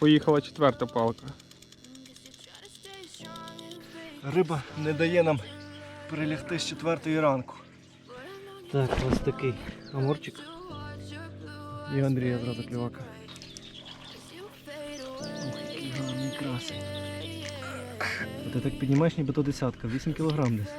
поїхала четверта палка. Риба не дає нам перелягти з четвертої ранку. Так, ось такий амурчик. І Андрія зразу клівака. Ох, який гарний красень. А ти так піднімаєш, ніби то десятка, 8 кілограм десь.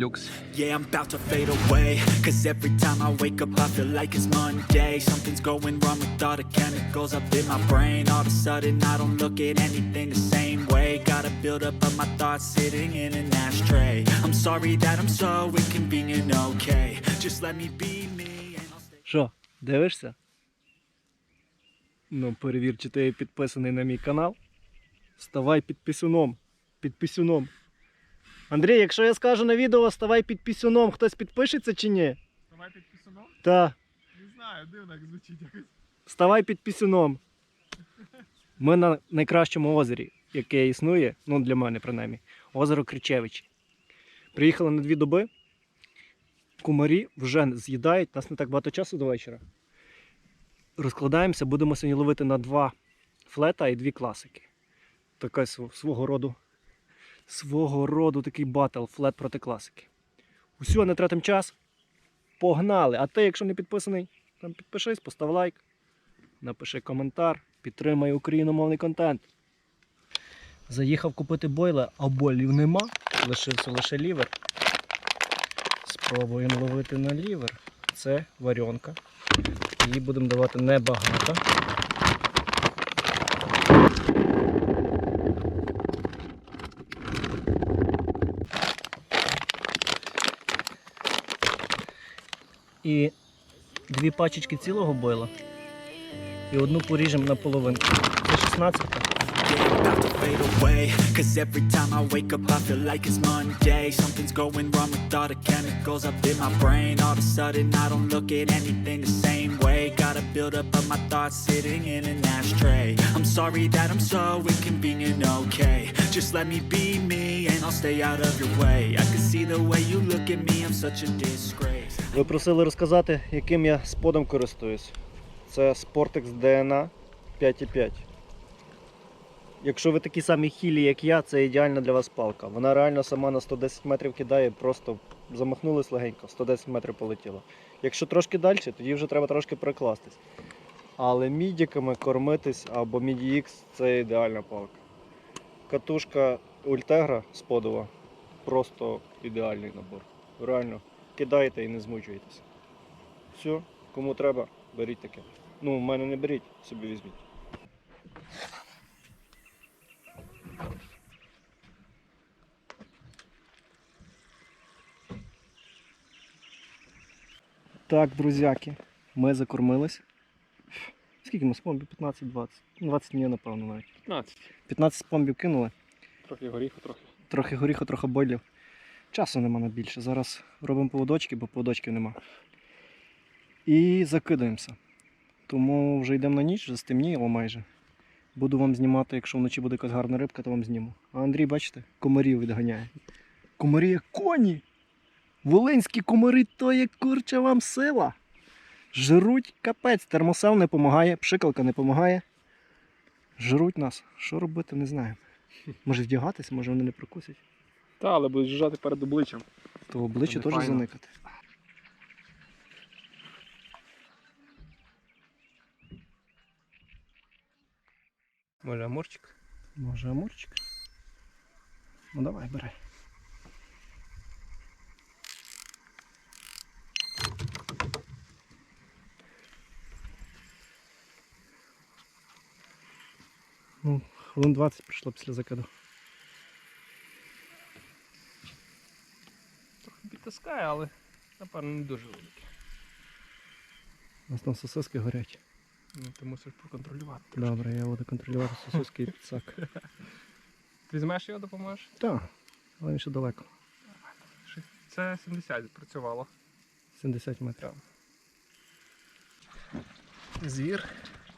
Люкс. Yeah, I'm about to fade away. Cause every time I wake up, I feel like it's Monday. Something's going wrong with all the chemicals up in my brain. All of a sudden, I don't look at anything the same way. Gotta build up of my thoughts sitting in an ashtray. I'm sorry that I'm so inconvenient, okay? Just let me be me and I'll stay. Що, дивишся? Ну, перевір, чи ти підписаний на мій канал. Ставай підписуном. Підписюном. Андрій, якщо я скажу на відео, ставай підписюном, хтось підпишеться чи ні? Давай підписано? Та, Не знаю, дивно як звучить якось. ставай підписюном. Ми на найкращому озері, яке існує, ну для мене принаймні, озеро Кричевичі. Приїхали на дві доби. Кумарі вже з'їдають, нас не так багато часу до вечора. Розкладаємося, будемо сьогодні ловити на два флета і дві класики. Така свого роду, свого роду такий батл флет проти класики. Усього не тратимо час. Погнали! А ти, якщо не підписаний, там підпишись, постав лайк, напиши коментар, підтримай україномовний контент. Заїхав купити бойла, а бойлів нема. Лишився лише лівер. Спробуємо ловити на лівер. Це варіонка. Її будемо давати небагато. І дві пачечки цілого бойла. І одну поріжемо на половинку. Це 16 Yeah, I'm about to fade away. Cause every time I wake up, I feel like it's Monday. Something's going wrong with all the chemicals up in my brain. All of a sudden, I don't look at anything the same way. Gotta build up of my thoughts sitting in an ashtray. I'm sorry that I'm so inconvenient, okay? Just let me be me and I'll stay out of your way. I can see the way you look at me, I'm such a disgrace. Ви просили розказати, яким я сподом користуюсь. Це Sportex DNA 5.5. Якщо ви такі самі хілі, як я, це ідеальна для вас палка. Вона реально сама на 110 метрів кидає, просто замахнулись легенько, 110 метрів полетіло. Якщо трошки далі, тоді вже треба трошки прикластись. Але мідіками кормитись або Міді X це ідеальна палка. Катушка Ультегра сподова просто ідеальний набор. Реально кидаєте і не змучуєтеся. Все, кому треба, беріть таке. Ну, в мене не беріть, собі візьміть. Так, друзяки, ми закормились. Скільки ми спомбів? 15-20. 20 днів, напевно, навіть. 15. 15 спомбів кинули. Трохи горіху, трохи. Трохи горіху, трохи бойлів. Часу нема на більше. Зараз робимо поводочки, бо поводочків нема. І закидаємося. Тому вже йдемо на ніч, вже стемніло майже. Буду вам знімати, якщо вночі буде якась гарна рибка, то вам зніму. А Андрій, бачите, комарів відганяє. Комарі як коні. Волинські комари то є курча вам сила. Жруть капець, термосел не допомагає, пшикалка не допомагає. Жруть нас. Що робити, не знаю. Може вдягатись, може вони не прокусять. Та, але будуть жужжати перед обличчям. То обличчя теж файно. заникати. Може, амурчик? Може амурчик? Ну давай, бери. Ну, хвилин 20 пройшло після закиду. Трохи але напевно не дуже великий. У нас там сосиски горять. Ну, ти мусиш проконтролювати. Добре, я буду контролювати сосиски і підсак. Ти візьмеш його, допоможеш? Так, але він ще далеко. Це 70 працювало. 70 метрів. Звір.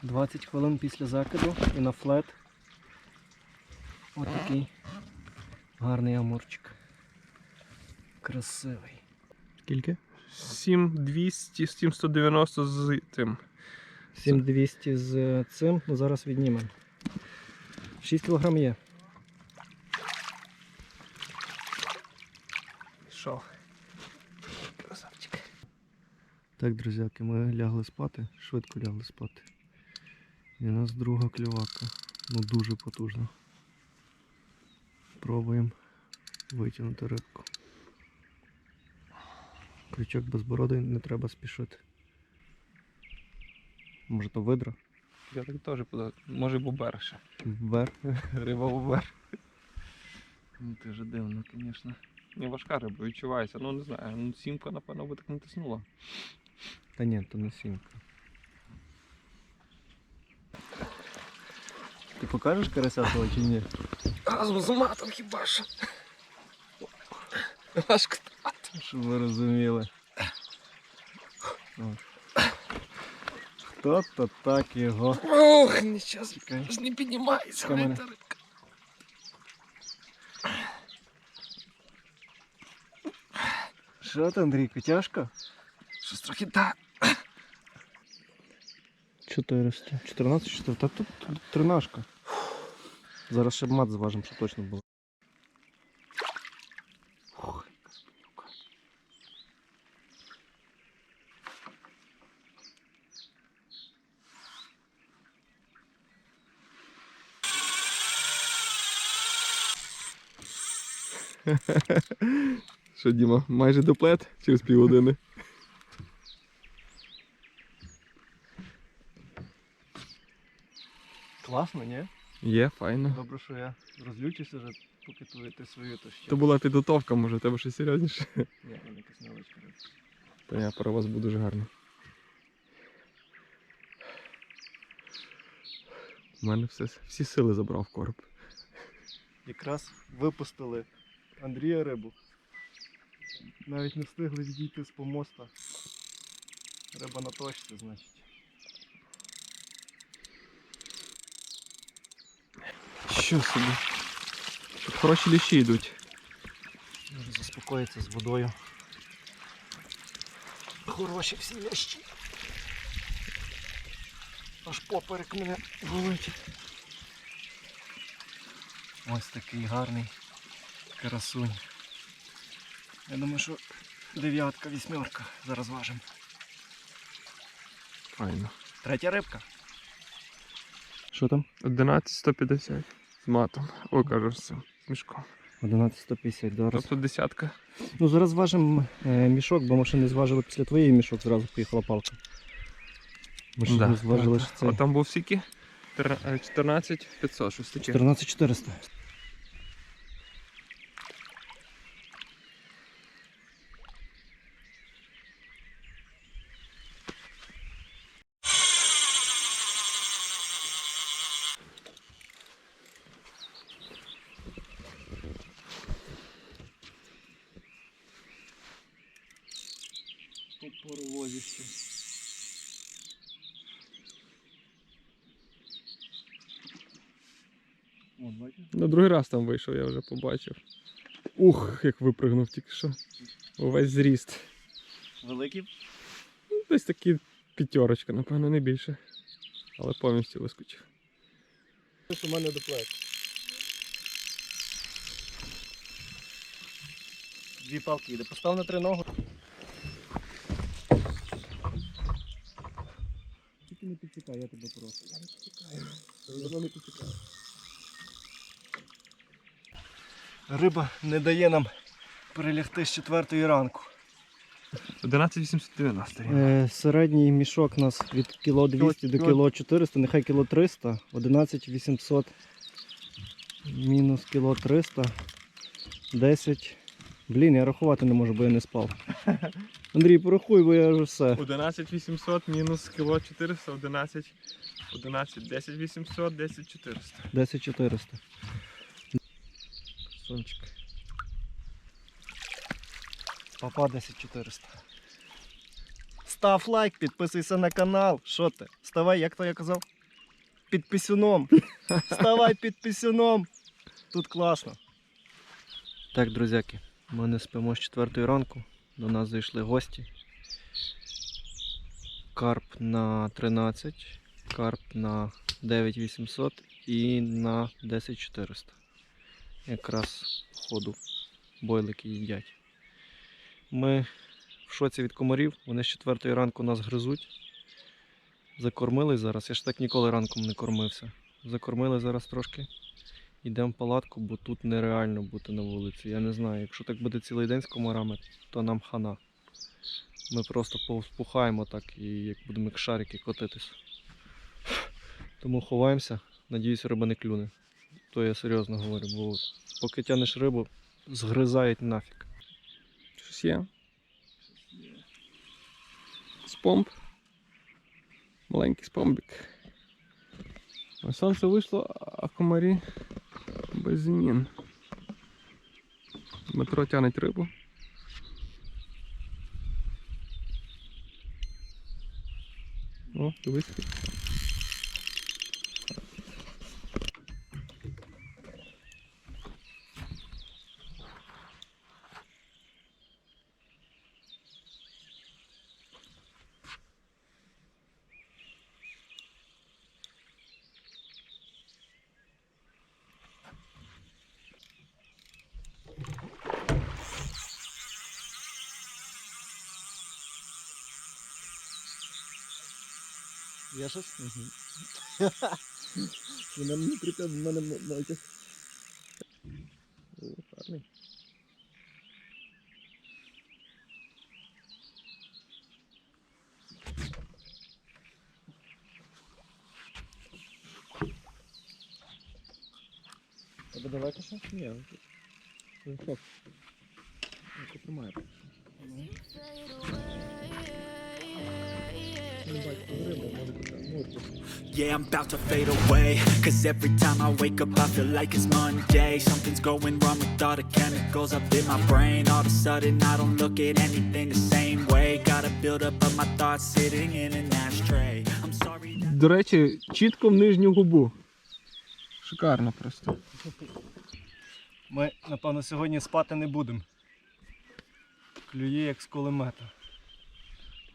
20 хвилин після закиду і на флет. Отакий гарний амурчик. Красивий. Скільки? 7200, 7190 з тим. 7200 з цим, ну зараз віднімемо. 6 кг є. Що? Красавчик. Так, друзяки, ми лягли спати, швидко лягли спати. І у нас друга клювака. Ну дуже потужна. Пробуємо витягнути рибку. Крючок безбородий, не треба спішити. Може то видра? Я так теж подав. Може бобер ще. Вверх. Риба бобер. Ну ти ж дивно, звісно. Не важка риба, відчувається. Ну не знаю. Ну сімка, напевно, би так не тиснула. Та ні, то не сімка. Ти покажеш карася того чи ні? Разом з матом хіба що. Важко. Щоб ви розуміли. От. Хто-то так його. Ох, нічого Чекай. ж не піднімається. Камера. блін, та рибка. Що ти, Андрійко, тяжко? Щось трохи так. 400. 14 400. Та тут тут тринашка. Зараз ще б мат зважимо, щоб точно було. Що, Діма, майже дуплет через півгодини. Класно, ні? Є, файно. Добре, що я розлючуся вже, поки ти свою то ще. То була підготовка, може, тебе щось серйозніше. Ні, він якась невеличка. Та я про вас був дуже гарний. У мене все, всі сили забрав в короб. Якраз випустили Андрія рибу. Навіть не встигли відійти з помоста. Риба на точці, значить. Що собі? Тут хороші ліщі йдуть. Може заспокоїться з водою. Хороші всі лящі. Аж поперек мене болить. Ось такий гарний Карасунь. Я думаю, що дев'ятка, вісьмерка. Зараз важимо. Файно. Третя рибка. Що там? 11150 з матом. Ой, кажу, все, з мішком. 11150 зараз. Тобто десятка. Ну зараз важимо мішок, бо ми ще не зважили після твоєї мішок, зразу поїхала палка. Ми ще да, не зважили, що а це. А там був скільки? 14 500, щось таке. 14 повністю. На ну, другий раз там вийшов, я вже побачив. Ух, як випригнув тільки що. Увесь зріст. Великий? Ну, десь такі п'ятерочка, напевно, не більше. Але повністю вискочив. У мене доплек. Дві палки йде. Постав на три ноги. Підтікай, я тебе прошу. Риба не дає нам перелягти з четвертої ранку. 11890. Е, середній мішок у нас від кіло 200 до Кіло- кіло 400, нехай кіло 300, 11 800 мінус кіло 300, 10. Блін, я рахувати не можу, бо я не спав. Андрій, порахуй, бо я вже все. 11800 мінус кіло 400, 11, 11, 10 800, 10 400. 10 400. Сончик. Папа 10 400. Став лайк, підписуйся на канал. Що ти? Ставай, як то я казав? Під пісюном. Ставай під пісюном. Тут класно. Так, друзяки, ми не спимо з 4 ранку. До нас зайшли гості. карп на 13, карп на 9800 і на 10400. Якраз ходу бойлики їдять. Ми в шоці від комарів, вони з 4 ранку нас гризуть. Закормили зараз. Я ж так ніколи ранком не кормився. Закормили зараз трошки. Йдемо палатку, бо тут нереально бути на вулиці. Я не знаю, якщо так буде цілий день з комарами, то нам хана. Ми просто повспухаємо так і як будемо як шарики котитись. Тому ховаємося, надіюсь, риба не клюне. То я серйозно говорю, бо поки тянеш рибу, згризають нафіг. Щось є. Спомб. Маленький спомбік. Сонце вийшло, а комарі без змін. Дмитро тянеть рибу. О, дивись. Є щось? Вона мені припев, в мене мальчик. О, гарний. Тебе далеко ще? Ні. Стоп. Я тримаю. Не бачу, риба, може бути. Ну. Yeah, I'm about to fade away. Cause every time I wake up, I feel like it's Monday. Something's going wrong with all the chemicals up in my brain. All of a sudden, I don't look at anything the same way. Got a buildup of my thoughts sitting in an ashtray. I'm sorry that. До речі, чітко в нижню губу. Шикарно просто. Ми, напевно, сьогодні спати не будемо. Клює як з кулемета.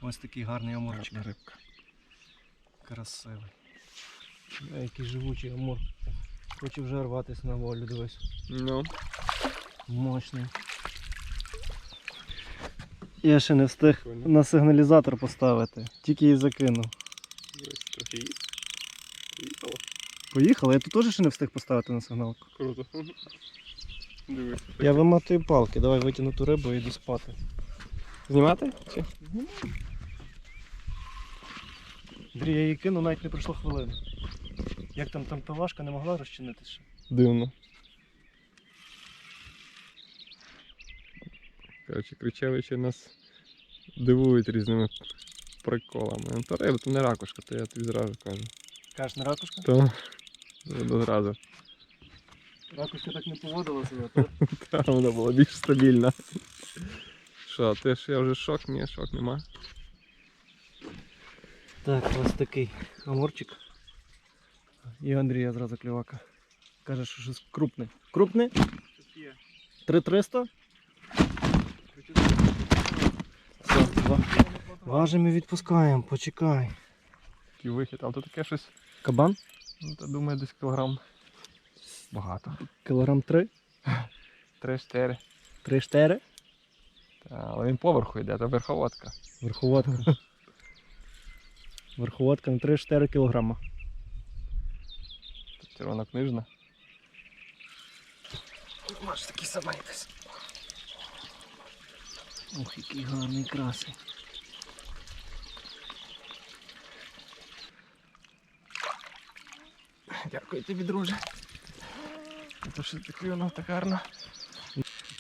Ось такий гарний амурчик. Гарна рибка. Красивий. Який живучий амур. Хоче вже рватися на волю, дивись. Ну. Мощний. Я ще не встиг на сигналізатор поставити, тільки її закинув. Поїхало. Поїхали, я тут теж ще не встиг поставити на сигналку. Круто. Дивись. Я виматую палки, давай витягну ту рибу і йду спати. Знімати? Чи? Андрій, я її кинув, навіть не пройшло хвилини. Як там там пивашка не могла розчинитися? Дивно. Коротше, Кричевичі нас дивують різними приколами. Ну, то риба, то не ракушка, то я тобі зразу кажу. Кажеш, не ракушка? То одразу. Ракушка так не поводила себе, так? Та вона була більш стабільна. Що, ти ж я вже шок? Ні, шок нема. Так, ось такий амурчик. І Андрія зразу клювака. Каже, що щось крупне. Крупне? 3300? Все, ва- важимо і відпускаємо, почекай. Такий вихід, але то таке щось, Кабан? ну, то думаю, десь кілограм. Багато. Кілограм 3? 3-4. 3-4? Та, Але він поверху йде, то верховодка. Верховодка. Верховодка на 3-4 кілограма. Червонокнижна. Маш такий самий десь. Ох, який гарний красий. Дякую тобі, друже. То що ти клюнув так гарно.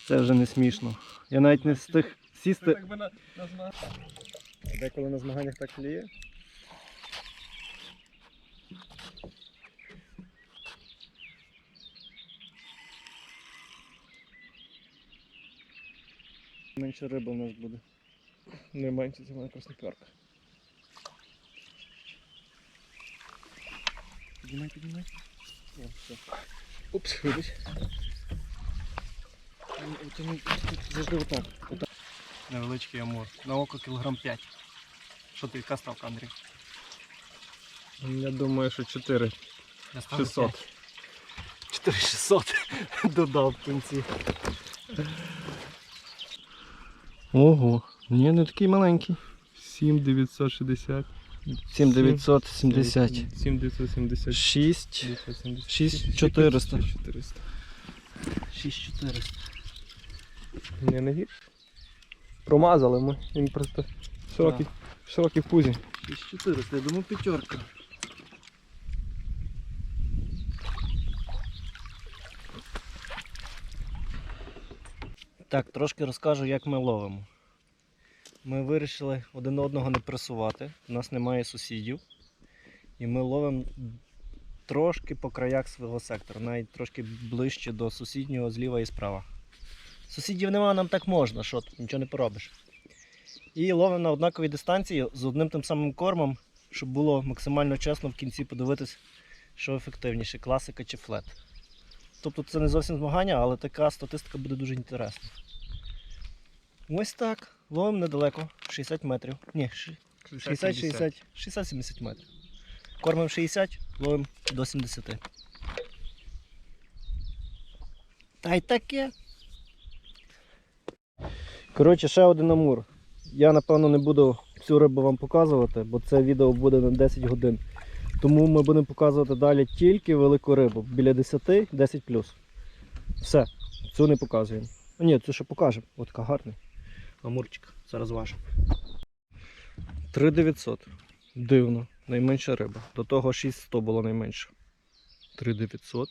Це вже не смішно. Я навіть не встиг сісти. би на, на Деколи на змаганнях так кліє. Менше риби у нас буде. Не менше, це мене красноперка. Піднімай, піднімай. О, все. Упс, вибач. Завжди отак. отак. Невеличкий амур. На око кілограм 5. Що ти, яка ставка, Андрій? Я думаю, що 4 Я ставлю 600. 4600 додав в кінці. Ого, ні, не такий маленький. 7960. 7970. 7970. 6. 6400. 6400. Ні, не гірше. Промазали ми. Він просто широкий, широкий в пузі. 6400, я думаю, п'ятерка. Так, трошки розкажу, як ми ловимо. Ми вирішили один одного не пресувати. У нас немає сусідів. І ми ловимо трошки по краях свого сектора, навіть трошки ближче до сусіднього зліва і справа. Сусідів немає, нам так можна, що тут, нічого не поробиш. І ловимо на однаковій дистанції з одним тим самим кормом, щоб було максимально чесно в кінці подивитись, що ефективніше, класика чи флет. Тобто це не зовсім змагання, але така статистика буде дуже інтересна. Ось так. Ловимо недалеко, 60 метрів. Ні, 60-60, 60-70 метрів. Кормимо 60, ловимо до 70. Та й таке. Коротше, ще один амур. Я напевно не буду цю рибу вам показувати, бо це відео буде на 10 годин. Тому ми будемо показувати далі тільки велику рибу. Біля 10, 10 Все, цю не показуємо. Ні, цю ще покажемо. От така гарний. Амурчик. Зараз важимо. 3900. Дивно. Найменша риба. До того 6100 було найменше. 3900.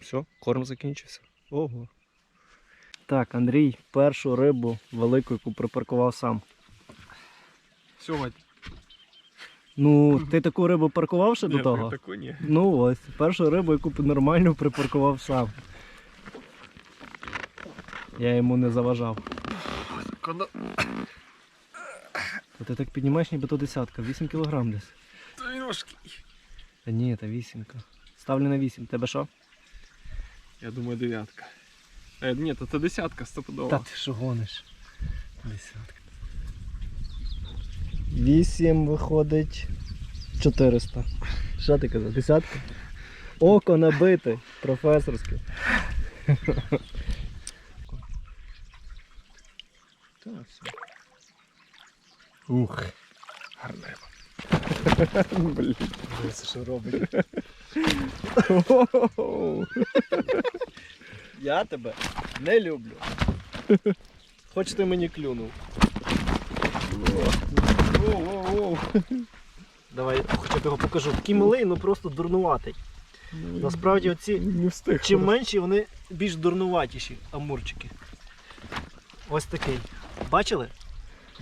Все, корм закінчився. Ого. Так, Андрій, першу рибу велику, яку припаркував сам. Сьогодні. Ну, ти таку рибу паркував ще до того? Таку ні. Ну ось, першу рибу, яку нормально припаркував сам. Я йому не заважав. Та ти так піднімаєш, ніби то десятка, 8 кілограм десь. То він важкий. Та ні, та вісімка. Ставлю на 8. Тебе що? Я думаю, дев'ятка. Е, ні, то це десятка стопудово. Та ти що гониш? Десятка. 8 виходить 400. Що ти казав? Десятка? Око набите, професорське. Так, все. Ух. Гарна риба. Блін. Дивися, що робить. Я тебе не люблю. Хоч ти мені клюнув. Воу-воу-воу. Давай хоча б його покажу. Такий малий, ну просто дурнуватий. Насправді оці не встиг. чим менші, вони більш дурнуватіші амурчики. Ось такий. Бачили?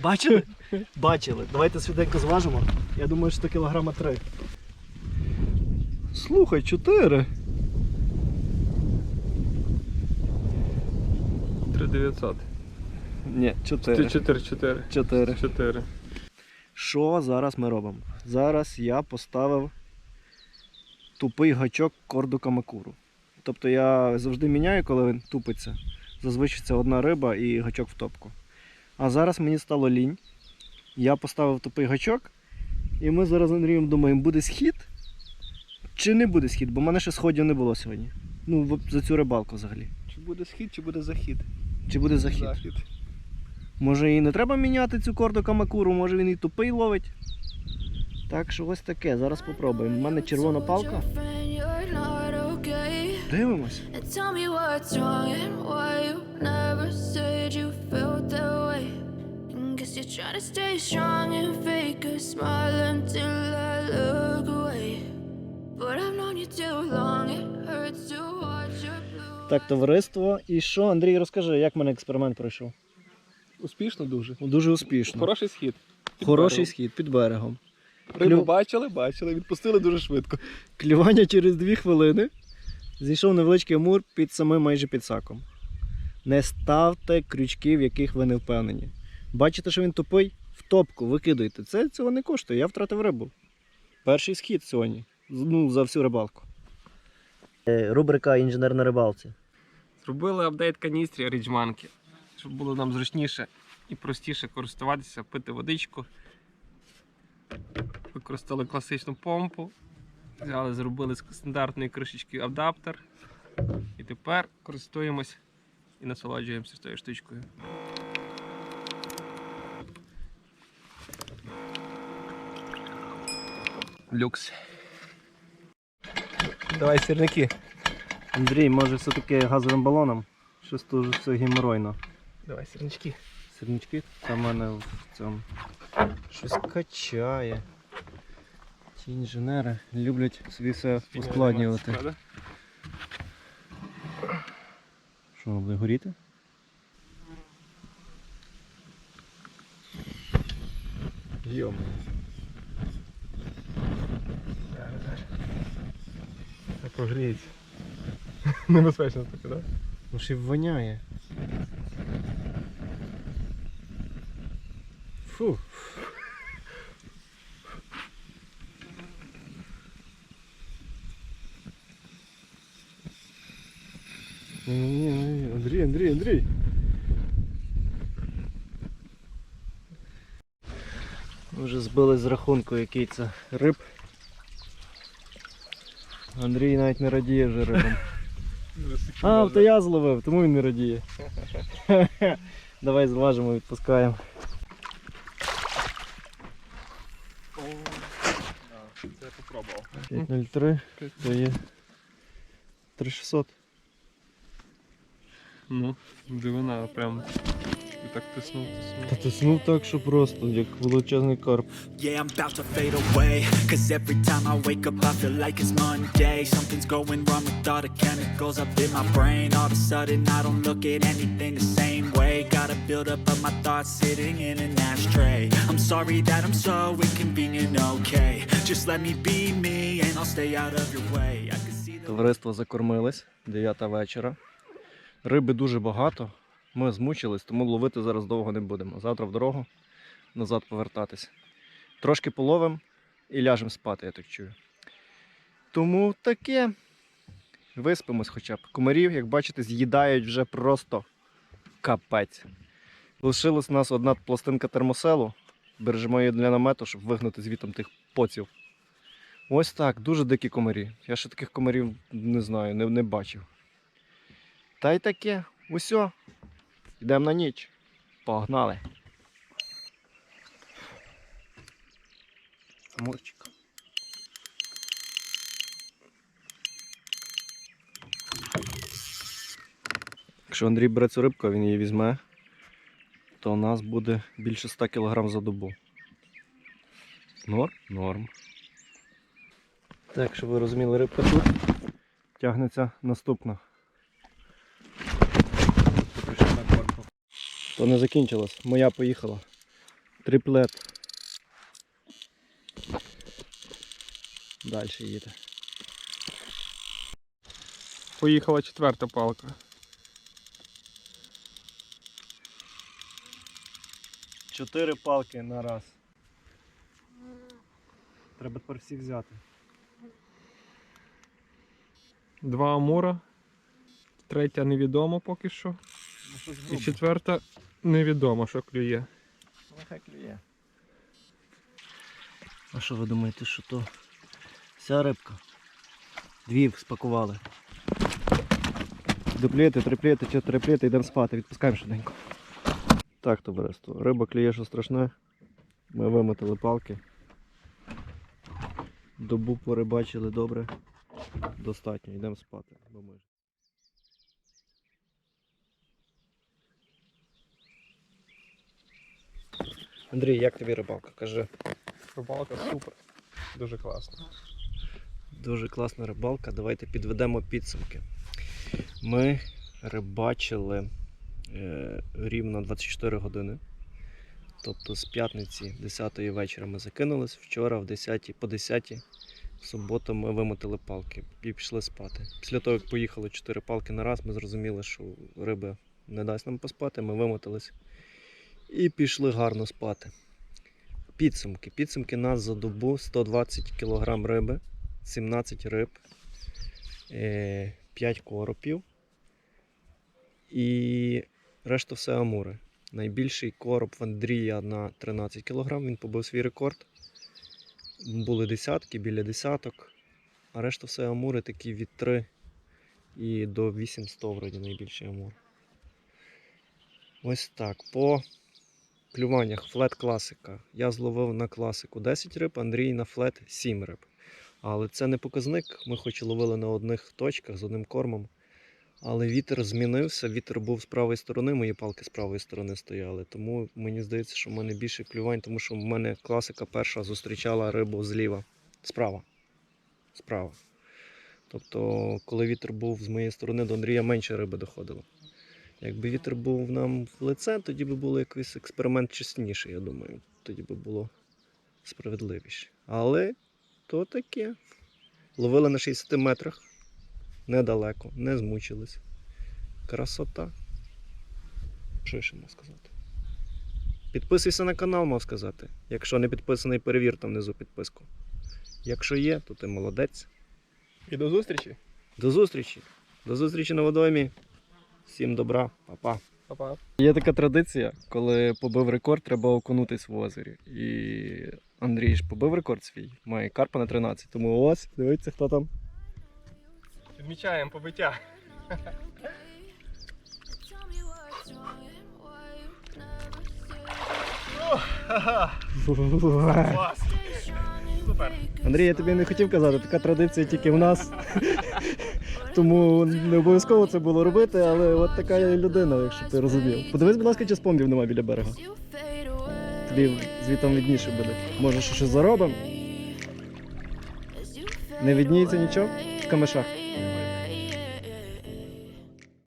Бачили? Бачили. Давайте швиденько зважимо. Я думаю, що це кілограма три. Слухай, чотири. 3900. Ні, Ти 4. 4, 4. 4. 4. Що зараз ми робимо? Зараз я поставив тупий гачок корду камакуру. Тобто я завжди міняю, коли він тупиться. Зазвичай це одна риба і гачок в топку. А зараз мені стало лінь. Я поставив тупий гачок, і ми зараз з Андрієм думаємо, буде схід чи не буде схід, бо в мене ще сходів не було сьогодні. Ну, за цю рибалку взагалі. Чи буде схід, чи буде захід? Чи буде захід? Захід. Може і не треба міняти цю корду камакуру, може він і тупий ловить. Так що ось таке, зараз попробуємо. У мене червона палка. Дивимось. Так, товариство. І що, Андрій, розкажи, як в мене експеримент пройшов? Успішно дуже. Дуже успішно. Хороший схід. Під Хороший берегом. схід під берегом. Рибу Клю- бачили, бачили, відпустили дуже швидко. Клювання через 2 хвилини. Зійшов невеличкий амур під самим майже підсаком. Не ставте крючки, в яких ви не впевнені. Бачите, що він тупий? В топку викидуйте. Це цього не коштує. Я втратив рибу. Перший схід сьогодні. Ну, за всю рибалку. Е, Рубрика інженер на рибалці. Зробили апдейт каністрі Ріджманки, щоб було нам зручніше і простіше користуватися, пити водичку. Використали класичну помпу, взяли, зробили з стандартної кришечки адаптер. І тепер користуємось і насолоджуємося тою штучкою. Люкс. Давай сірники. Андрій, може все-таки газовим балоном? Щось дуже все геморойно. Давай сірнички. Сирнички там в мене в цьому щось качає. Ті інженери люблять собі все ускладнювати. Що воно буде горіти? Це прогріється. Небезпечно таке, так? Ну ще й воняє. Фу. Ні-ні-ні, Андрій, Андрій, Андрій. Ми вже збили з рахунку, який це риб. Андрій навіть не радіє вже рибам. А, то я зловив, тому він не радіє. Давай зважимо, відпускаємо. 0,3 то є 3600. Ну, дивина прям. І так тиснув, тиснув. Та тиснув. так, що просто, як величезний карп. Yeah, I'm about to fade away. Cause every time I wake up, I feel like it's Monday. Something's going wrong with all the chemicals up in my brain. All of a sudden, I don't look at anything the same way. Got a buildup of my thoughts sitting in an ashtray. I'm sorry that I'm so inconvenient, okay? Just let me be me and I'll stay out of your way. I can see the Товариство закормились, 9 вечора. Риби дуже багато. Ми змучились, тому ловити зараз довго не будемо. Завтра в дорогу, назад повертатись. Трошки половим і ляжемо спати, я так чую. Тому таке. Виспимось хоча б. Комарів, як бачите, з'їдають вже просто капець. Лишилась у нас одна пластинка термоселу. Бережемо її для намету, щоб вигнати звітом тих поців. Ось так, дуже дикі комарі. Я ще таких комарів не знаю, не, не бачив. Та й таке, усьо. Йдемо на ніч. Погнали. Амурчик. Якщо Андрій бере цю рибку, він її візьме, то у нас буде більше 100 кг за добу. Норм? Норм. Так, щоб ви розуміли, рибка тут тягнеться наступна. То не закінчилось. Моя поїхала. Триплет. Далі їде. Поїхала четверта палка. Чотири палки на раз. Треба тепер всі взяти. Два амура. Третя невідомо поки що. Ну, щось І четверта невідомо, що клює. Нехай клює. А що ви думаєте, що то вся рибка? Дві спакували. Дуплети, триплети, чотириплети, йдемо спати, відпускаємо швиденько. Так, товариство, риба клює, що страшне. Ми вимотали палки. Добу порибачили добре. Достатньо, йдемо спати. Бо ми... Андрій, як тобі рибалка? Кажи. Рибалка супер. Дуже класно. Дуже класна рибалка. Давайте підведемо підсумки. Ми рибачили е, рівно 24 години. Тобто з п'ятниці 10 вечора ми закинулись, вчора в 10, по 10 в суботу ми вимотили палки і пішли спати. Після того, як поїхали 4 палки на раз, ми зрозуміли, що риби не дасть нам поспати, ми вимотились і пішли гарно спати. Підсумки. Підсумки нас за добу 120 кг риби. 17 риб, 5 коропів і решта все амури. Найбільший короб в Андрія на 13 кг. Він побив свій рекорд. Були десятки, біля десяток. А решта все амури такі від 3 і до 800 вроді найбільший амур. Ось так. По клюваннях флет класика. Я зловив на класику 10 риб, Андрій на флет 7 риб. Але це не показник. Ми хоч і ловили на одних точках з одним кормом. Але вітер змінився, вітер був з правої сторони, мої палки з правої сторони стояли. Тому мені здається, що в мене більше клювань, тому що в мене класика перша зустрічала рибу зліва, справа. Справа. Тобто, коли вітер був з моєї сторони, до Андрія менше риби доходило. Якби вітер був нам в лице, тоді би було якийсь експеримент чесніший, я думаю. Тоді би було справедливіше. Але то таке. Ловили на 60 метрах недалеко, не змучились. Красота. Що ще можу сказати? Підписуйся на канал, мав сказати. Якщо не підписаний, перевір там внизу підписку. Якщо є, то ти молодець. І до зустрічі. До зустрічі. До зустрічі на водоймі. Всім добра, па-па. Па-па. Є така традиція, коли побив рекорд, треба окунутись в озері. І Андрій ж побив рекорд свій, має карпа на 13. Тому ось, дивіться, хто там. Відмічаємо побиття. Клас. Супер. Андрій, я тобі не хотів казати, така традиція тільки в нас. Тому не обов'язково це було робити, але от така я людина, якщо ти розумів. Подивись, будь ласка, чи спомбів немає біля берега. Тобі звітом видніше буде. Може, що щось заробимо? Не відніється нічого в камешах.